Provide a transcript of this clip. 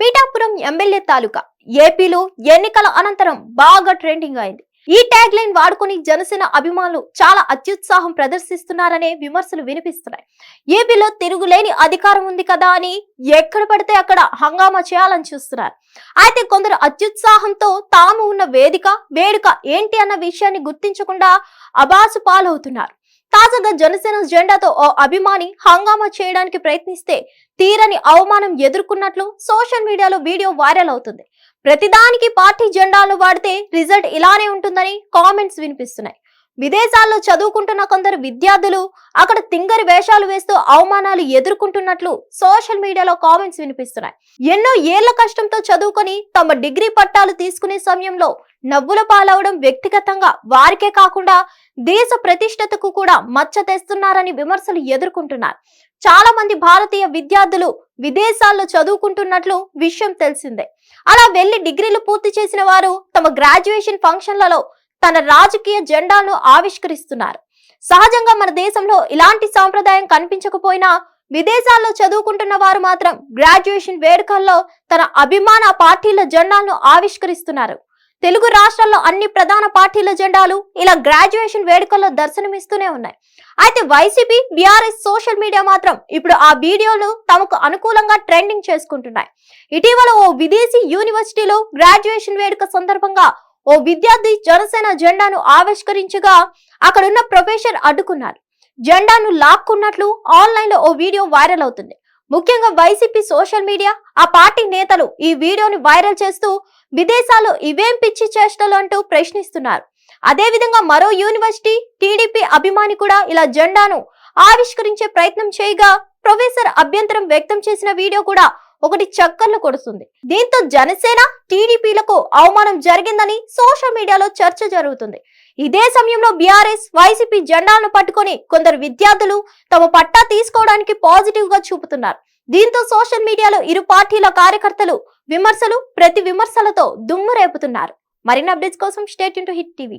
Pithapuram MLA తాలూకా ఏపీలో ఎన్నికల అనంతరం బాగా ట్రెండింగ్ అయింది. ఈ ట్యాగ్ లైన్ వాడుకుని జనసేన అభిమానులు చాలా అత్యుత్సాహం ప్రదర్శిస్తున్నారనే విమర్శలు వినిపిస్తున్నాయి. ఏపీలో తిరుగులేని అధికారం ఉంది కదా అని ఎక్కడ పడితే అక్కడ హంగామా చేయాలని చూస్తున్నారు. అయితే కొందరు అత్యుత్సాహంతో తాము ఉన్న వేదిక వేడుక ఏంటి అన్న విషయాన్ని గుర్తించకుండా అబాసు పాలవుతున్నారు. తాజాగా జనసేన జెండాతో ఓ అభిమాని హంగామా చేయడానికి ప్రయత్నిస్తే తీరని అవమానం ఎదుర్కొన్నట్లు సోషల్ మీడియాలో వీడియో వైరల్ అవుతుంది. ప్రతిదానికి పార్టీ జెండాలు వాడితే రిజల్ట్ ఇలానే ఉంటుందని కామెంట్స్ వినిపిస్తున్నాయి. విదేశాల్లో చదువుకుంటున్న కొందరు విద్యార్థులు అక్కడ తింగరి వేషాలు వేస్తూ అవమానాలు ఎదుర్కొంటున్నట్లు సోషల్ మీడియాలో కామెంట్స్ వినిపిస్తున్నాయి. ఎన్నో ఏళ్ళ కష్టంతో చదువుకొని తమ డిగ్రీ పట్టాలు తీసుకునే సమయంలో నవ్వుల పాలవడం వ్యక్తిగతంగా వారికే కాకుండా దేశ ప్రతిష్టతకు కూడా మచ్చ తెస్తున్నారని విమర్శలు ఎదుర్కొంటున్నారు. చాలా మంది భారతీయ విద్యార్థులు విదేశాల్లో చదువుకుంటున్నట్లు విషయం తెలిసిందే. అలా వెళ్ళి డిగ్రీలు పూర్తి చేసిన వారు తమ గ్రాడ్యుయేషన్ ఫంక్షన్లలో తన రాజకీయ జెండాను ఆవిష్కరిస్తున్నారు. సహజంగా మన దేశంలో ఇలాంటి సాంప్రదాయం కనిపించకపోయినా విదేశాల్లో చదువుకుంటున్న వారు మాత్రం గ్రాడ్యుయేషన్ వేడుకల్లో తన అభిమాన పార్టీల జెండాలను ఆవిష్కరిస్తున్నారు. తెలుగు రాష్ట్రాల్లో అన్ని ప్రధాన పార్టీల జెండాలు ఇలా గ్రాడ్యుయేషన్ వేడుకల్లో దర్శనమిస్తూనే ఉన్నాయి. అయితే వైసీపీ బీఆర్ఎస్ సోషల్ మీడియా మాత్రం ఇప్పుడు ఆ వీడియోలు తమకు అనుకూలంగా ట్రెండింగ్ చేసుకుంటున్నాయి. ఇటీవల ఓ విదేశీ యూనివర్సిటీలో గ్రాడ్యుయేషన్ వేడుక సందర్భంగా ఓ విద్యార్థి జనసేన జెండాను ఆవిష్కరించగా అక్కడున్న ప్రొఫెసర్ అడ్డుకున్నారు. జెండాను లాక్కున్నట్లు ఆన్లైన్లో ఓ వీడియో వైరల్ అవుతుంది. ముఖ్యంగా వైసీపీ సోషల్ మీడియా ఆ పార్టీ నేతలు ఈ వీడియోని వైరల్ చేస్తూ విదేశాల్లో ఇవేం పిచ్చి చేష్టలు అంటూ ప్రశ్నిస్తున్నారు. అదే విధంగా మరో యూనివర్సిటీ టీడీపీ అభిమాని కూడా ఇలా జెండాను ఆవిష్కరించే ప్రయత్నం చేయగా ప్రొఫెసర్ అభ్యంతరం వ్యక్తం చేసిన వీడియో కూడా ఒకటి చక్కర్లు కొడుతుంది. దీంతో జనసేన టీడీపీలకు అవమానం జరిగిందని సోషల్ మీడియాలో చర్చ జరుగుతుంది. ఇదే సమయంలో బీఆర్ఎస్ వైసీపీ జెండాలను పట్టుకొని కొందరు విద్యార్థులు తమ పట్టా తీసుకోవడానికి పాజిటివ్గా చూపుతున్నారు. దీంతో సోషల్ మీడియాలో ఇరు పార్టీల కార్యకర్తలు విమర్శలు ప్రతి విమర్శలతో దుమ్ము రేపుతున్నారు. మరిన్ని అప్డేట్స్ కోసం state into Hit TV.